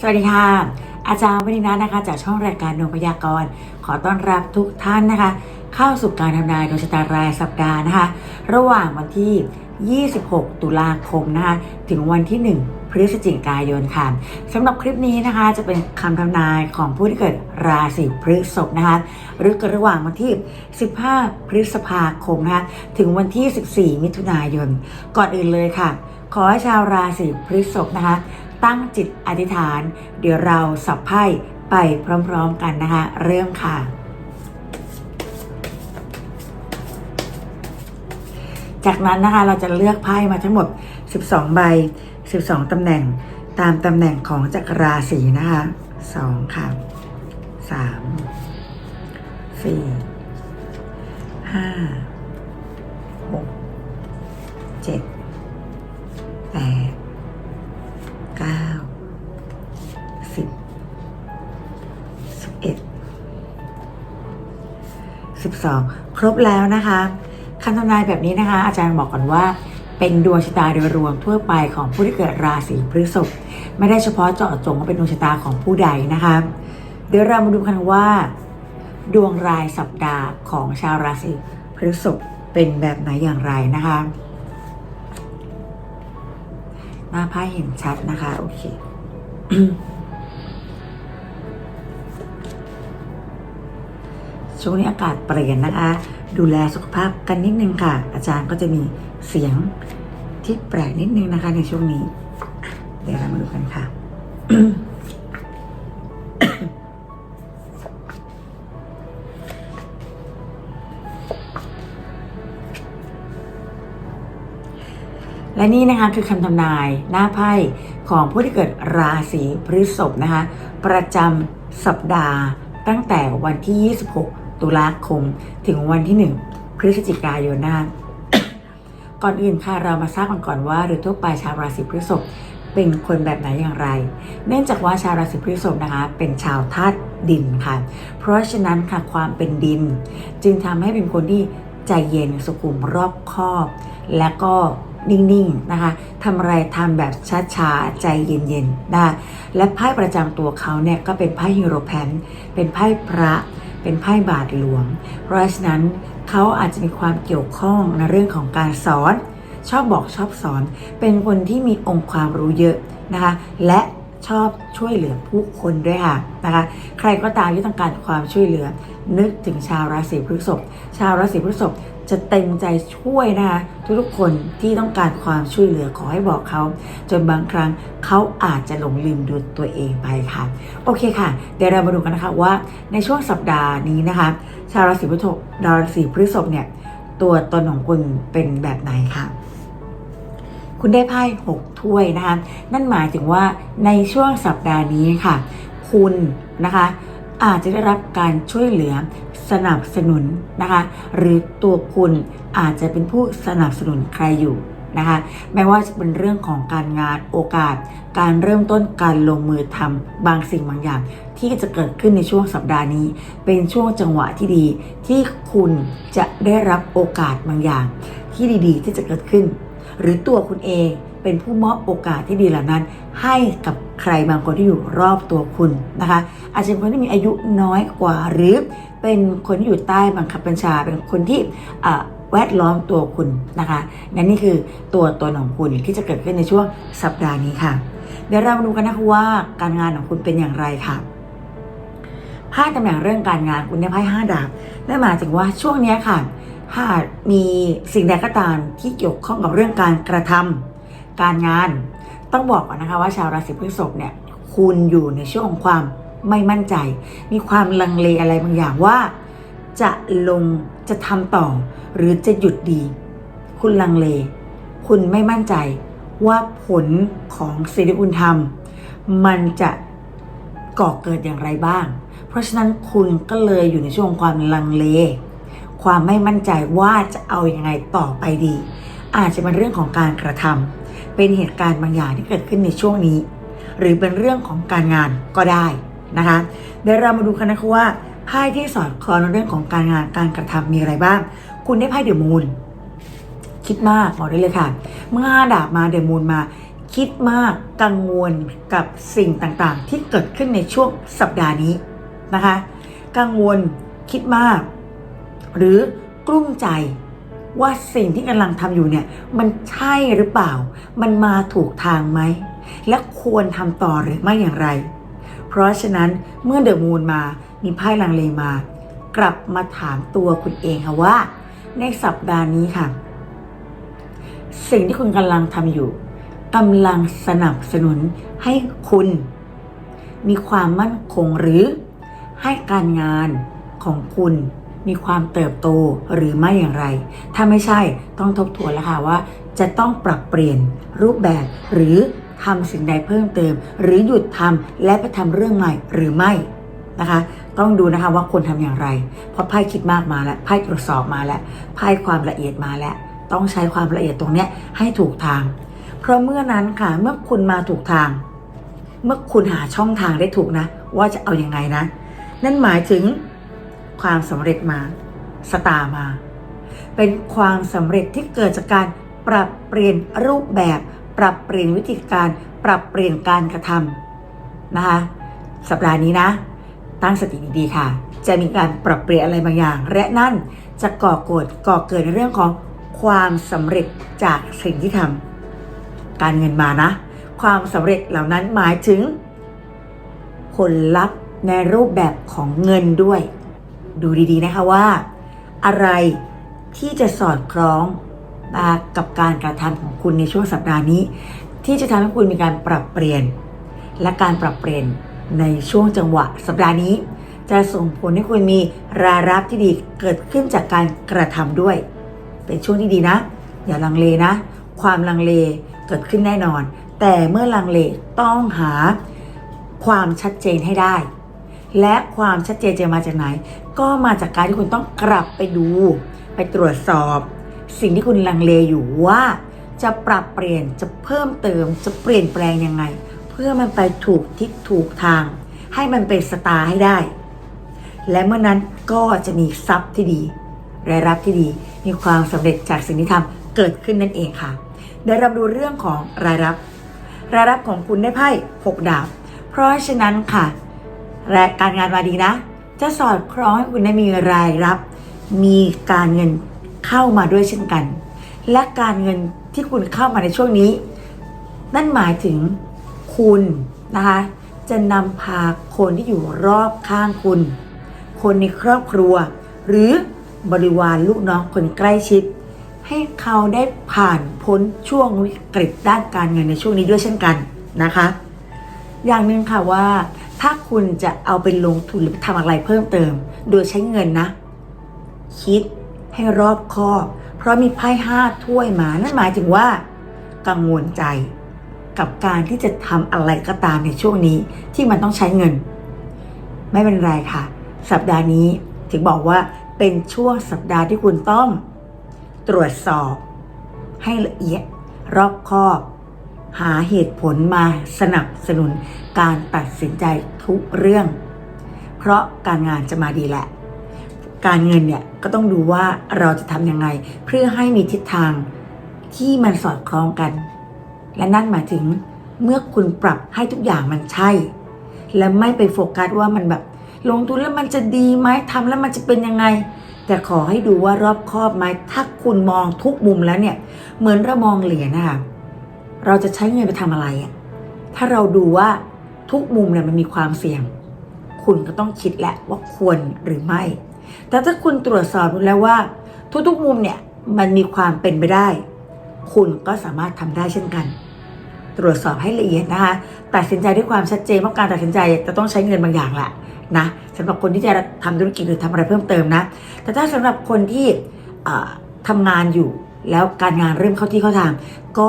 สวัสดีค่ะ อาจารย์วนินานะคะ จากช่องรายการดวงพยากรณ์ขอต้อนรับทุกท่านนะคะ เข้าสู่การทำนายดวงชะตารายสัปดาห์นะคะ ระหว่างวันที่ 26 ตุลาคมนะคะ ถึงวันที่ 1 พฤศจิกายนค่ะสำหรับคลิปนี้นะคะ จะเป็นคำทำนายของผู้ที่เกิดราศีพฤษภนะคะ หรือกิดระหว่างวันที่ 15 พฤษภาคมนะคะ ถึงวันที่ 14 มิถุนายน ก่อนอื่นเลยค่ะ ขอให้ชาวราศีพฤษภนะคะ ตั้งจิตอธิษฐาน เดี๋ยวเราสับไพ่ไปพร้อมๆกันนะคะ เริ่มค่ะ จากนั้นนะคะเราจะเลือกไพ่มาทั้งหมด 12 ใบ 12 ตำแหน่งตามตำแหน่งของจักรราศีนะคะ2ค่ะ3 4 5 6 7 8เสิบเอ็ดสิบสองครบแล้วนะคะคำทำนายแบบนี้นะคะ อาจารย์บอกก่อนว่า เป็นดวงชะตาโดยรวมทั่วไปของผู้ที่เกิดราศีพฤษภไม่ได้เฉพาะเจาะจงว่าเป็นดวงชะตาของผู้ใดนะคะ เดี๋ยวเรามาดูกันว่า ดวงรายสัปดาห์ของชาวราศีพฤษภเป็นแบบไหนอย่างไรนะคะหน้าไพ่เห็นชัดนะคะ โอเค ช่วงนี้อากาศเปลี่ยนนะคะ ดูแลสุขภาพกันนิดนึงค่ะ อาจารย์ก็จะมีเสียงที่แปลกนิดนึงนะคะในช่วงนี้ เดี๋ยวเรามาดูกันค่ะ และนี่นะคะคือคำทำนายหน้าไพ่ของผู้ที่เกิดราศีพฤษภนะคะ ประจำสัปดาห์ตั้งแต่วันที่ 26 ตุลาคม ถึงวันที่ 1 พฤศจิกายนนะคะก่อนอื่นค่ะเรามาทราบกันก่อนว่าโดยทั่วไปชาวราศีพฤษภเป็นคนแบบไหนอย่างไร เนื่องจากว่าชาวราศีพฤษภนะคะ เป็นชาวธาตุดินค่ะ เพราะฉะนั้นค่ะความเป็นดิน จึงทำให้เป็นคนที่ใจเย็นสุขุมรอบคอบ และก็นิ่งๆนะคะทำอะไรทำแบบช้าๆ ใจเย็นๆนะคะและไพ่ประจำตัวเขาเนี่ยก็เป็นไพ่ฮีโรแพนเป็นไพ่พระ เป็นไพ่บาทหลวง เพราะฉะนั้นเขาอาจจะมีความเกี่ยวข้องในเรื่องของการสอน ชอบบอกชอบสอน เป็นคนที่มีองค์ความรู้เยอะนะคะ และชอบช่วยเหลือผู้คนด้วยค่ะนะคะ ใครก็ตามที่ต้องการความช่วยเหลือ นึกถึงชาวราศีพฤษภ ชาวราศีพฤษภ จะเต็มใจช่วยนะคะทุกๆคนที่ต้องการความช่วยเหลือขอให้บอกเขา จนบางครั้งเขาอาจจะหลงลืมดูตัวเองไปค่ะ โอเคค่ะ เดี๋ยวเรามาดูกันนะคะว่าในช่วงสัปดาห์นี้นะคะ ชาวราศีพฤษภราศีพฤษภเนี่ยตัวตนของคุณเป็นแบบไหนคะคุณได้ไพ่หกถ้วยนะคะ นั่นหมายถึงว่าในช่วงสัปดาห์นี้ค่ะ คุณนะคะ อาจจะได้รับการช่วยเหลือสนับสนุนนะคะ หรือตัวคุณอาจจะเป็นผู้สนับสนุนใครอยู่นะคะไม่ว่าจะเป็นเรื่องของการงานโอกาส การเริ่มต้นการลงมือทำบางสิ่งบางอย่าง ที่จะเกิดขึ้นในช่วงสัปดาห์นี้ เป็นช่วงจังหวะที่ดี ที่คุณจะได้รับโอกาสบางอย่าง ที่ดีๆ ที่จะเกิดขึ้น หรือตัวคุณเอง เป็นผู้มอบโอกาสที่ดีเหล่านั้น ให้กับใครบางคนที่อยู่รอบตัวคุณนะคะ อาจจะเป็นคนที่มีอายุน้อยกว่า หรือเป็นคนที่อยู่ใต้บังคับบัญชา เป็นคนที่อ่าแวดล้อมตัวคุณนะคะนั่นนี่คือตัวตนของคุณที่จะเกิดขึ้นในช่วงสัปดาห์นี้ค่ะ เดี๋ยวเรามาดูกันนะคะว่าการงานของคุณเป็นอย่างไรค่ะไพ่ตำแหน่งเรื่องการงานคุณได้ไพ่ห้าดาบนั่นหมายถึงว่าช่วงนี้ค่ะหากมีสิ่งใดก็ตามที่เกี่ยวข้องกับเรื่องการกระทำ การงานต้องบอกก่อนนะคะว่าชาวราศีพฤษภเนี่ยคุณอยู่ในช่วงของความไม่มั่นใจ มีความลังเลอะไรบางอย่างว่า จะลงจะทำต่อ หรือจะหยุดดี คุณลังเล คุณไม่มั่นใจว่าผลของสิ่งที่คุณทำมันจะก่อเกิดอย่างไรบ้าง เพราะฉะนั้นคุณก็เลยอยู่ในช่วงความลังเล ความไม่มั่นใจว่าจะเอาอยัางไงต่อไปดี อาจจะเป็นเรื่องของการกระทำ เป็นเหตุการณ์บางอย่างที่เกิดขึ้นในช่วงนี้ หรือเป็นเรื่องของการงานก็ได้นะคะเดี๋ยวเรามาดูกันนะคะว่าไพ่ที่สอดคล้องในเรื่องของการงานการกระทำมีอะไรบ้าง คุณได้ไพ่เดอะมูนคิดมากบอกได้เลยค่ะ เมื่อห้าดาบมาเดอะมูนมาคิดมากกังวลกับสิ่งต่างๆ ที่เกิดขึ้นในช่วงสัปดาห์นี้นะคะ กังวลคิดมาก หรือกลุ้มใจ ว่าสิ่งที่กำลังทำอยู่เนี่ย มันใช่หรือเปล่า มันมาถูกทางไหม และควรทำต่อหรือไม่อย่างไร เพราะฉะนั้นเมื่อเดอะมูนมามีไพ่ลังเลมา กลับมาถามตัวคุณเองค่ะว่า ในสัปดาห์นี้ค่ะ สิ่งที่คุณกำลังทำอยู่กำลังสนับสนุนให้คุณ มีความมั่นคงหรือให้การงานของคุณ มีความเติบโตหรือไม่อย่างไร ถ้าไม่ใช่ต้องทบทวนแล้วค่ะว่า จะต้องปรับเปลี่ยนรูปแบบหรือทำสิ่งใดเพิ่มเติม หรือหยุดทำและไปทำเรื่องใหม่หรือไม่นะคะ ต้องดูนะคะว่าควรทำอย่างไร เพราะไพ่คิดมากมาแล้วไพ่ตรวจสอบมาแล้วไพ่ความละเอียดมาแล้ว ต้องใช้ความละเอียดตรงนี้ให้ถูกทาง เพราะเมื่อนั้นค่ะเมื่อคุณมาถูกทาง เมื่อคุณหาช่องทางได้ถูกนะ ว่าจะเอาอยัางไงนะ นั่นหมายถึง ความสำเร็จมาสตาร์มา เป็นความสำเร็จที่เกิดจากการปรับเปลี่ยนรูปแบบ ปรับเปลี่ยนวิธีการ ปรับเปลี่ยนการกระทำนะคะสัปดาห์นี้นะ ตั้งสติดีๆค่ะ จะมีการปรับเปลี่ยนอะไรบางอย่าง และนั่นจะก่อเกิดก่อเกิดในเรื่องของความสำเร็จจากสิ่งที่ทำการเงินมานะ ความสำเร็จเหล่านั้นหมายถึง ผลลัพธ์ในรูปแบบของเงินด้วย ดูดีๆนะคะว่า อะไรที่จะสอดคล้องมากับการกระทำของคุณในช่วงสัปดาห์นี้ ที่จะทำให้คุณมีการปรับเปลี่ยน และการปรับเปลี่ยนในช่วงจังหวะ สัปดาห์นี้ จะส่งผลให้คุณมีรายรับที่ดีเกิดขึ้นจากการกระทำด้วย เป็นช่วงที่ดีนะ อย่าลังเลนะ ความลังเลเกิดขึ้นแน่นอน แต่เมื่อลังเลต้องหาความชัดเจนให้ได้ และความชัดเจนจะมาจากไหน ก็มาจากการที่คุณต้องกลับไปดู ไปตรวจสอบ สิ่งที่คุณลังเลอยู่ว่า จะปรับเปลี่ยนจะเพิ่มเติม จะเปลี่ยนแปลงยังไง เพื่อมันไปถูกทิศถูกทาง ให้มันเป็นสตาร์ให้ได้ และเมื่อนั้นก็จะมีทรัพย์ที่ดีรายรับที่ดีมีความสำเร็จจากสิ่งที่ทำเกิดขึ้นนั่นเองค่ะเดี๋ยวเราดูเรื่องของรายรับ รายรับของคุณได้ไพ่หกดาบ เพราะฉะนั้นค่ะ และการงานมาดีนะ จะสอดคล้องให้คุณได้มีรายรับ มีการเงินเข้ามาด้วยเช่นกัน และการเงินที่คุณเข้ามาในช่วงนี้ นั่นหมายถึงคุณนะคะจะนำพาคนที่อยู่รอบข้างคุณ คนในครอบครัว หรือบริวารลูกน้องคนใกล้ชิด ให้เขาได้ผ่านพ้นช่วงวิกฤตด้านการเงินในช่วงนี้ด้วยเช่นกันนะคะ อย่างหนึ่งค่ะว่า ถ้าคุณจะเอาไปลงทุนหรือทำอะไรเพิ่มเติม โดยใช้เงินนะ คิดให้รอบคอบ เพราะมีไพ่ห้าถ้วยมา นั่นหมายถึงว่า กังวลใจ กับการที่จะทำอะไรก็ตามในช่วงนี้ที่มันต้องใช้เงิน ไม่เป็นไรค่ะ สัปดาห์นี้ถึงบอกว่าเป็นช่วงสัปดาห์ที่คุณต้องตรวจสอบ ให้ละเอียดรอบคอบ หาเหตุผลมาสนับสนุนการตัดสินใจ ทุกเรื่อง เพราะการงานจะมาดีแหละ การเงินเนี่ยก็ต้องดูว่าเราจะทำยังไง เพื่อให้มีทิศทางที่มันสอดคล้องกัน และนั่นหมายถึงเมื่อคุณปรับให้ทุกอย่างมันใช่ และไม่ไปโฟกัสว่ามันแบบลงทุนแล้วมันจะดีไหมทำแล้วมันจะเป็นยังไง แต่ขอให้ดูว่ารอบครอบไหมถ้าคุณมองทุกมุมแล้วเนี่ย เหมือนเรามองเหรียญนะคะเราจะใช้เงินไปทำอะไรอะถ้าเราดูว่า ทุกมุมเนี่ยมันมีความเสี่ยง คุณก็ต้องคิดแหละว่าควรหรือไม่ แต่ถ้าคุณตรวจสอบดูแล้วว่า ทุกๆมุมเนี่ยมันมีความเป็นไปได้ คุณก็สามารถทำได้เช่นกัน ตรวจสอบให้ละเอียดนะคะตัดสินใจด้วยความชัดเจนเพราะการตัดสินใจจะต้องใช้เงินบางอย่างแหละนะสำหรับคนที่จะทำธุรกิจหรือทำอะไรเพิ่มเติมนะ แต่ถ้าสำหรับคนที่เอ่อทำงานอยู่แล้วการงานเริ่มเข้าที่เข้าทางก็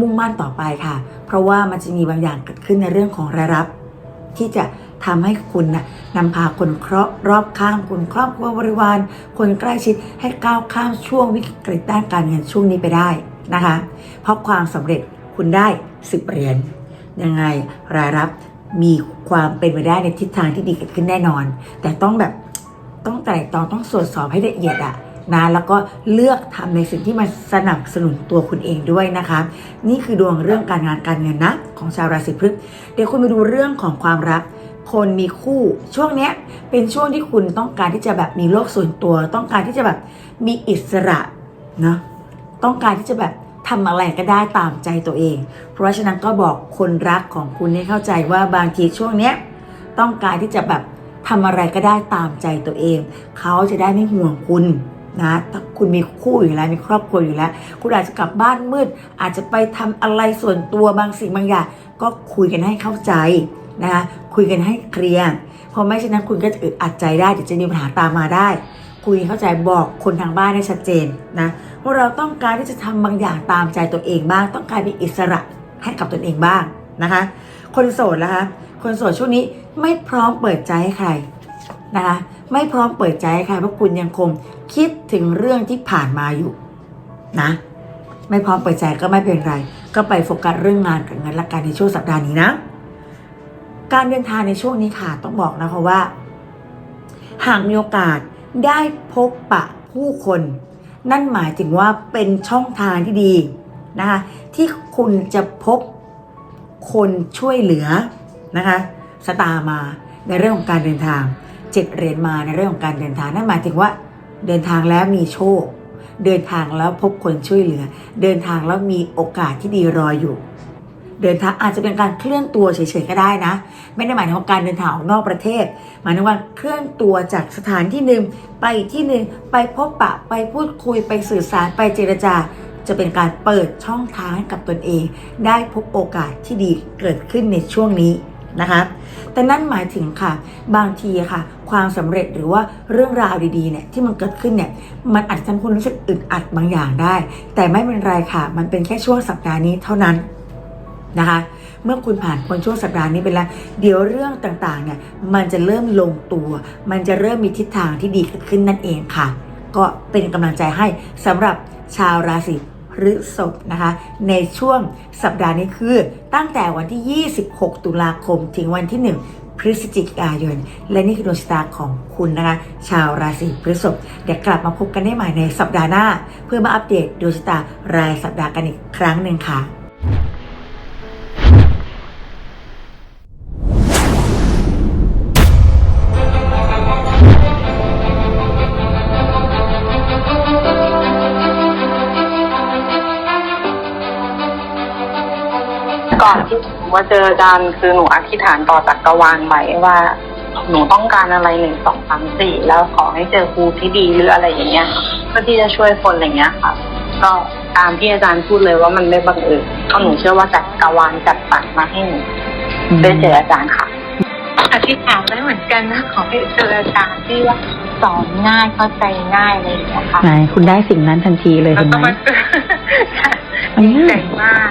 มุ่งมั่นต่อไปค่ะ เพราะว่ามันจะมีบางอย่างเกิดขึ้นในเรื่องของรายรับ ที่จะทำให้คุณนะนำพาคนเคราะห์รอบข้างคุณครอบครัวบริวาร คนใกล้ชิดให้ก้าวข้ามช่วงวิกฤตด้านการเงินช่วงนี้ไปได้นะคะ เพราะความสำเร็จคุณได้สิบเหรียญยังไงรายรับมีความเป็นไปได้ในทิศทางที่ดีเกิดขึ้นแน่นอน แต่ต้องแบบต้องไตร่ตรองต้องตรวจสอบให้ละเอียดอะ นะแล้วก็เลือกทำในสิ่งที่มันสนับสนุนตัวคุณเองด้วยนะคะ นี่คือดวงเรื่องการงานการเงินนะของชาวราศีพฤษภเดี๋ยวคุณมาดูเรื่องของความรักคนมีคู่ช่วงเนี้ยเป็นช่วงที่คุณต้องการที่จะแบบมีโลกส่วนตัว ต้องการที่จะแบบมีอิสระนะต้องการที่จะแบบทำอะไรก็ได้ตามใจตัวเอง เพราะฉะนั้นก็บอกคนรักของคุณให้เข้าใจว่าบางทีช่วงเนี้ยต้องการที่จะแบบทำอะไรก็ได้ตามใจตัวเอง เขาจะได้ไม่ห่วงคุณ นะถ้าคุณมีคู่อยู่แล้วมีครอบครัวอยู่แล้ว คุณอาจจะกลับบ้านมืด อาจจะไปทำอะไรส่วนตัวบางสิ่งบางอย่างก็คุยกันให้เข้าใจนะคะคุยกันให้เคลียร์เพราะไม่เช่นนั้นคุณก็จะอึดอัดใจได้เดี๋ยวจะมีปัญหาตามมาได้ คุยเข้าใจบอกคนทางบ้านให้ชัดเจนนะเพราะเราต้องการที่จะทำบางอย่างตามใจตัวเองบ้าง ต้องการมีอิสระให้กับตนเองบ้างนะคะ คนโสดนะคะ คนโสดช่วงนี้ไม่พร้อมเปิดใจให้ใคร นะคะไม่พร้อมเปิดใจให้ใครเพราะคุณยังคงคิดถึงเรื่องที่ผ่านมาอยู่นะไม่พร้อมเปิดใจก็ไม่เป็นไร ก็ไปโฟกัสเรื่องงานกับเงินและการในช่วงสัปดาห์นี้นะ การเดินทางในช่วงนี้ค่ะต้องบอกนะคะว่า หากมีโอกาสได้พบปะผู้คน นั่นหมายถึงว่าเป็นช่องทางที่ดีนะคะที่คุณจะพบคนช่วยเหลือนะคะสตาร์มาในเรื่องของการเดินทาง เจ็ดเหรียญมาในเรื่องของการเดินทางนั่นหมายถึงว่า เดินทางแล้วมีโชค เดินทางแล้วพบคนช่วยเหลือ เดินทางแล้วมีโอกาสที่ดีรออยู่ เดินทางอาจจะเป็นการเคลื่อนตัวเฉยๆก็ได้นะ ไม่ได้หมายถึงการเดินทางออกนอกประเทศ หมายถึงว่าเคลื่อนตัวจากสถานที่หนึ่งไปที่หนึ่งไปพบปะไปพูดคุยไปสื่อสารไปเจรจาจะเป็นการเปิดช่องทางกับตนเอง ได้พบโอกาสที่ดีเกิดขึ้นในช่วงนี้ นะคะแต่นั่นหมายถึงค่ะ บางทีค่ะ ความสำเร็จหรือว่าเรื่องราวดีๆเนี่ยที่มันเกิดขึ้นเนี่ยมันอาจจะทำให้คุณรู้สึกอึดอัดบางอย่างได้ แต่ไม่เป็นไรค่ะ มันเป็นแค่ช่วงสัปดาห์นี้เท่านั้นนะคะ เมื่อคุณผ่านพ้นช่วงสัปดาห์นี้ไปแล้ว เดี๋ยวเรื่องต่างๆเนี่ยมันจะเริ่มลงตัว มันจะเริ่มมีทิศทางที่ดีเกิดขึ้นนั่นเองค่ะ ก็เป็นกำลังใจให้สำหรับชาวราศี พฤษภนะคะ ในช่วงสัปดาห์นี้คือตั้งแต่วันที่ 26 ตุลาคม ถึงวันที่ 1พฤศจิกายน และนี่คือดวงชะตาของคุณนะคะ ชาวราศีพฤษภเดี๋ยวกลับมาพบกันได้ใหม่ในสัปดาห์หน้า เพื่อมาอัปเดตดวงชะตารายสัปดาห์กันอีกครั้งหนึ่งค่ะ มาเจออาจารย์คือหนูอธิษฐานต่อจักรวาลไว้ว่า หนูต้องการอะไรหนึ่งสองสามสี่แล้วขอให้เจอครูที่ดีหรืออะไรอย่างเงี้ยเพื่อที่จะช่วยคนอะไรเงี้ยค่ะ ก็ตามที่อาจารย์พูดเลยว่ามันไม่บังเอิญเพราะหนูเชื่อว่าจักรวาลจัดสรรมาให้หนูได้เจออาจารย์ค่ะอธิษฐานไว้เหมือนกันนะขอให้เจออาจารย์ที่ว่าสอนง่ายเข้าใจง่ายอะไรอย่างเงี้ยค่ะ ไหนคุณได้สิ่งนั้นทันทีเลยแล้วเห็นก็ไหมมาเจอมัน ดีใจง่ายมาก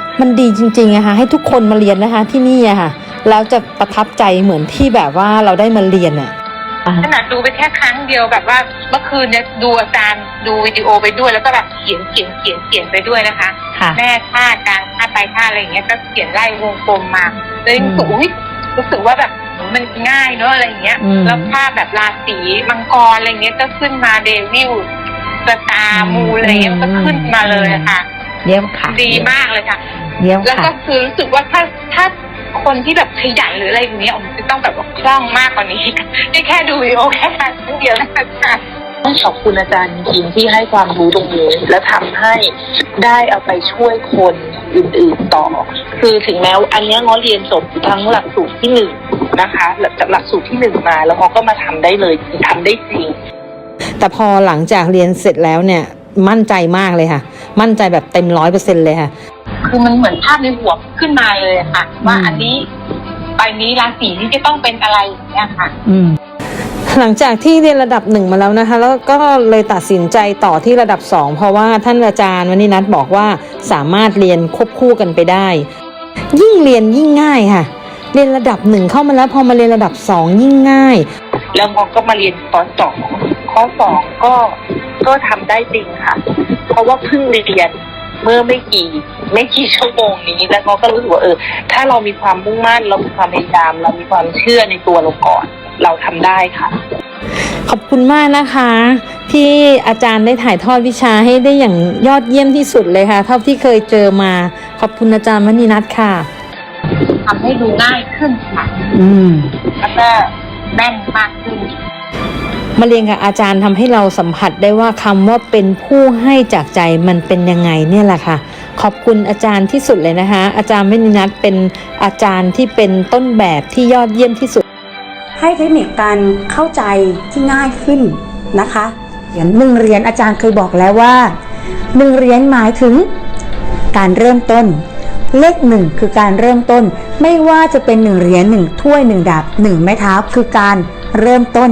มันดีจริงๆอะค่ะให้ทุกคนมาเรียนนะคะที่นี่อะค่ะแล้วจะประทับใจเหมือนที่แบบว่าเราได้มาเรียนอะขนาดดูไปแค่ครั้งเดียวแบบว่าเมื่อคืนเนี่ยดูอาจารย์ดูวิดีโอไปด้วย แล้วก็แบบเขียนเขียนเขียนเขียนไปด้วยนะคะค่ะแม่ท่ากลางท่าไปท่าอะไรอย่างเงี้ยก็เขียนไล่วงกลมมาเลยรู้สึกอุ๊ยรู้สึกว่าแบบมันง่ายเนอะอะไรอย่างเงี้ยอืมแล้วภาพแบบราศีมังกรอะไรเงี้ยก็ขึ้นมาเดวิลสตาร์มูอะไรเงี้ยมันก็ขึ้นมาเลยอะค่ะ เยี่ยมค่ะดีมากเลยค่ะ เยี่ยมแล้วค่ะ ก็คือรู้สึกว่าถ้าถ้าคนที่แบบขยันหรืออะไรอย่างเงี้ยผมจะต้องแบบว่าคล่องมากกว่านี้นี่แค่ดูวิดีโอแค่ครั้งเดียวนะคะต้องขอบคุณอาจารย์จริงๆที่ให้ความรู้ตรงนี้ และทำให้ได้เอาไปช่วยคนอื่นๆต่อ คือถึงแม้ว่าอันเนี้ยง้อเรียนจบทั้งหลักสูตรที่หนึ่งนะคะจากหลักสูตรที่หนึ่งมาแล้วง้อก็มาทำได้เลยทำได้จริง แต่พอหลังจากเรียนเสร็จแล้วเนี่ย มั่นใจมากเลยค่ะ มั่นใจแบบเต็มร้อยเปอร์เซ็นเลยค่ะ คือมันเหมือนภาพในหัวขึ้นมาเลยอะค่ะ ว่าอันนี้ใบนี้ราศีนี้จะต้องเป็นอะไรอย่างเงี้ยค่ะ อืมหลังจากที่เรียนระดับหนึ่งมาแล้วนะคะ แล้วก็เลยตัดสินใจต่อที่ระดับสองเพราะว่าท่านอาจารย์วนินัทบอกว่าสามารถเรียนควบคู่กันไปได้ ยิ่งเรียนยิ่งง่ายค่ะ เรียนระดับหนึ่งเข้ามาแล้วพอมาเรียนระดับสองยิ่งง่าย แล้วงอก็มาเรียนข้อสอง ข้อสองก็ก็ทำได้จริงค่ะ เพราะว่าเพิ่งเรียนเมื่อไม่กี่ไม่กี่ชั่วโมงนี้แล้วงอก็รู้สึกว่าเออ ถ้าเรามีความมุ่งมั่นเรามีความพยายาม เรามีความเชื่อในตัวเราก่อน เราทำได้ค่ะ ขอบคุณมากนะคะ ที่อาจารย์ได้ถ่ายทอดวิชาให้ได้อย่างยอดเยี่ยมที่สุดเลยค่ะ เท่าที่เคยเจอมา ขอบคุณอาจารย์วนินัทค่ะทำให้ดูง่ายขึ้นค่ะ อืมแล้วก็แน่นมากขึ้น มาเรียนกับอาจารย์ทำให้เราสัมผัสได้ว่าคำว่าเป็นผู้ให้จากใจมันเป็นยังไงเนี่ยแหละค่ะ ขอบคุณอาจารย์ที่สุดเลยนะคะ อาจารย์วนินัทเป็นอาจารย์ที่เป็นต้นแบบที่ยอดเยี่ยมที่สุด ให้เทคนิคการเข้าใจที่ง่ายขึ้นนะคะอย่างหนึ่งเหรียญอาจารย์เคยบอกแล้วว่าหนึ่งเหรียญหมายถึงการเริ่มต้น เลขหนึ่งคือการเริ่มต้น ไม่ว่าจะเป็นหนึ่งเหรียญหนึ่งถ้วยหนึ่งดาบหนึ่งไม้เท้าคือการเริ่มต้น